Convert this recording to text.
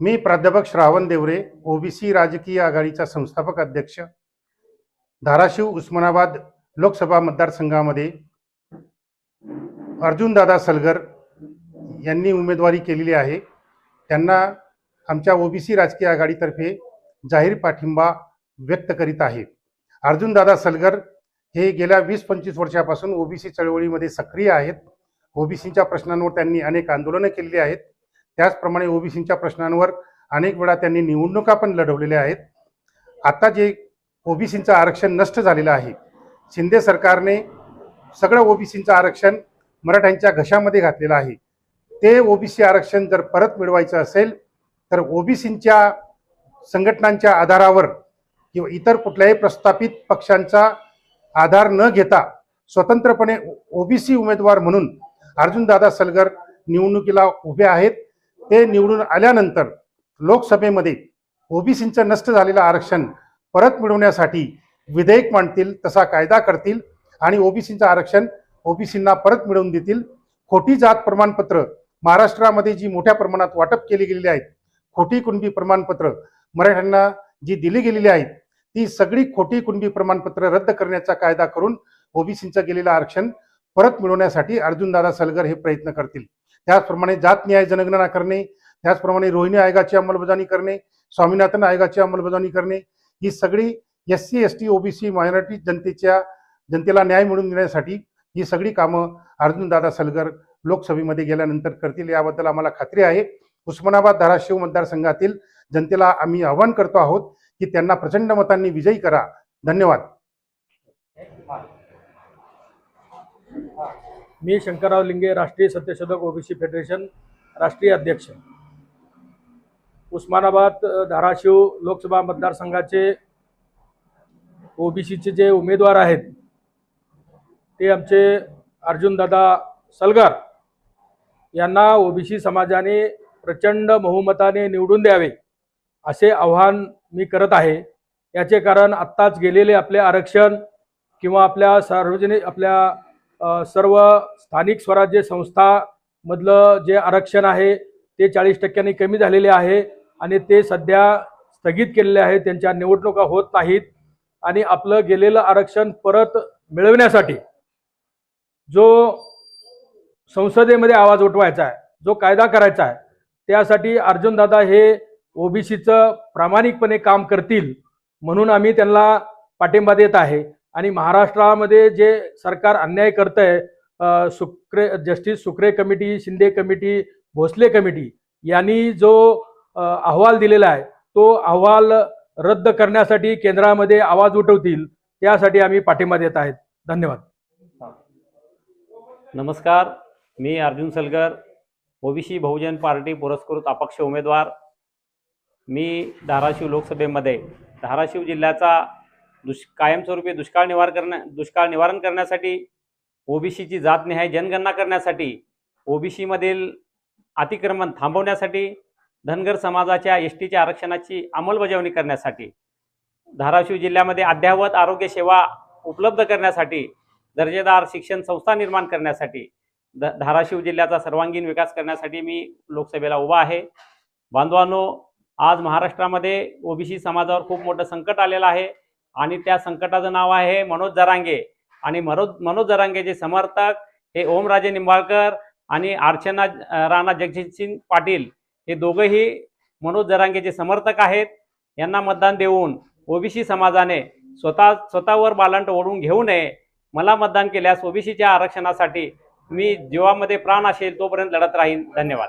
मी प्राध्यापक श्रावण देवरे ओबीसी राजकीय आघाडीचा संस्थापक अध्यक्ष धाराशिव उस्मानाबाद लोकसभा मतदारसंघामध्ये अर्जुनदादा सलगर यांनी उमेदवारी केलेली आहे. त्यांना आमच्या ओबीसी राजकीय आघाडीतर्फे जाहीर पाठिंबा व्यक्त करीत आहे. अर्जुनदादा सलगर हे गेल्या वीस पंचवीस वर्षापासून ओबीसी चळवळीमध्ये सक्रिय आहेत. ओबीसीच्या प्रश्नांवर त्यांनी अनेक आंदोलनं केलेली आहेत. त्याचप्रमाणे ओबीसीच्या प्रश्नांवर अनेक वेळा त्यांनी निवडणुका पण लढवलेल्या आहेत. आता जे ओबीसीचं आरक्षण नष्ट झालेलं आहे शिंदे सरकारने सगळं ओबीसीचं आरक्षण मराठ्यांच्या घशामध्ये घातलेलं आहे. ते ओबीसी आरक्षण जर परत मिळवायचं असेल तर ओबीसीच्या संघटनांच्या आधारावर किंवा इतर कुठल्याही प्रस्थापित पक्षांचा आधार न घेता स्वतंत्रपणे ओबीसी उमेदवार म्हणून अर्जुनदादा सलगर निवडणुकीला उभे आहेत. ते निवडून आल्यानंतर लोकसभेमध्ये ओबीसींचं नष्ट झालेलं आरक्षण परत मिळवण्यासाठी विधेयक मांडतील तसा कायदा करतील आणि ओबीसींचं आरक्षण ओबीसींना परत मिळवून देतील. खोटी जात प्रमाणपत्र महाराष्ट्रामध्ये जी मोठ्या प्रमाणात वाटप केली गेलेली आहेत खोटी कुणबी प्रमाणपत्र मराठ्यांना जी दिली गेलेली आहेत ती सगळी खोटी कुणबी प्रमाणपत्र रद्द करण्याचा कायदा करून ओबीसींचं गेलेलं आरक्षण परत मिळवण्यासाठी अर्जुनदादा सलगर हे प्रयत्न करतील. त्याचप्रमाणे जात न्याय जनगणना करणे त्याचप्रमाणे रोहिणी आयोगाची अंमलबजावणी करणे स्वामीनाथन आयोगाची अंमलबजावणी करणे ही सगळी S C S T OBC minority जनतेच्या जनतेला न्याय मिळवून देण्यासाठी ही सगळी कामं अर्जुनदादा सलगर लोकसभेमध्ये गेल्यानंतर करतील. याबद्दल आम्हाला खात्री आहे. उस्मानाबाद धाराशिव मतदारसंघातील जनतेला आम्ही आवाहन करतो आहोत की त्यांना प्रचंड मतांनी विजयी करा. धन्यवाद. मी शंकरराव लिंगे राष्ट्रीय सत्यशोधक ओबीसी फेडरेशन राष्ट्रीय अध्यक्ष. उस्मानाबाद धाराशिव लोकसभा मतदारसंघाचे ओबीसीचे जे उमेदवार आहेत ते आमचे अर्जुनदादा सलगार यांना ओबीसी समाजाने प्रचंड बहुमताने निवडून द्यावे असे आव्हान मी करत आहे. याचे कारण आत्ताच गेलेले आपले आरक्षण किंवा आपल्या सार्वजनिक आपल्या सर्व स्थानिक स्वराज्य संस्थामधलं जे आरक्षण आहे ते चाळीस टक्क्यांनी कमी झालेले आहे आणि ते सध्या स्थगित केलेले आहे. त्यांच्या निवडणुका होत नाहीत आणि आपलं गेलेलं आरक्षण परत मिळवण्यासाठी जो संसदेमध्ये आवाज उठवायचा आहे जो कायदा करायचा आहे त्यासाठी अर्जुनदादा हे ओबीसीचं प्रामाणिकपणे काम करतील म्हणून आम्ही त्यांना पाठिंबा देत आहे. आणि महाराष्ट्रामध्ये जे सरकार अन्याय करत आहे Shukre justice Shukre committee Shinde committee Bhosale committee यांनी जो अहवाल दिलेला आहे तो अहवाल रद्द करण्यासाठी केंद्रामध्ये आवाज उठवतील त्यासाठी आम्ही पाठिंबा देत आहेत. धन्यवाद. नमस्कार मी अर्जुन सलगर ओबीसी बहुजन पार्टी पुरस्कृत अपक्ष उमेदवार. मी धाराशिव लोकसभेमध्ये धाराशिव जिल्ह्याचा दुष् कायमस्वरूपी दुष्काळ निवार करण्या दुष्काळ निवारण करण्यासाठी ओबीसीची जातनिहाय जनगणना करण्यासाठी ओबीसीमधील अतिक्रमण थांबवण्यासाठी धनगर समाजाच्या एस टीच्या आरक्षणाची अंमलबजावणी करण्यासाठी धाराशिव जिल्ह्यामध्ये अद्ययावत आरोग्य सेवा उपलब्ध करण्यासाठी दर्जेदार शिक्षण संस्था निर्माण करण्यासाठी द धाराशिव जिल्ह्याचा सर्वांगीण विकास करण्यासाठी मी लोकसभेला उभा आहे. बांधवांनो आज महाराष्ट्रामध्ये ओबीसी समाजावर खूप मोठं संकट आलेलं आहे. आणि त्या संकटाचं नाव आहे मनोज जरांगे. आणि मनोज मनोज जरांगेचे समर्थक हे ओमराजे निंबाळकर आणि अर्चना राणा जगजितसिंग पाटील हे दोघंही मनोज जरांगेचे समर्थक आहेत यांना मतदान देऊन ओबीसी समाजाने स्वतः स्वतःवर बालंट ओढून घेऊ नये. मला मतदान केल्यास ओबीसीच्या आरक्षणासाठी मी जीवामध्ये प्राण असेल तोपर्यंत लढत राहीन. धन्यवाद.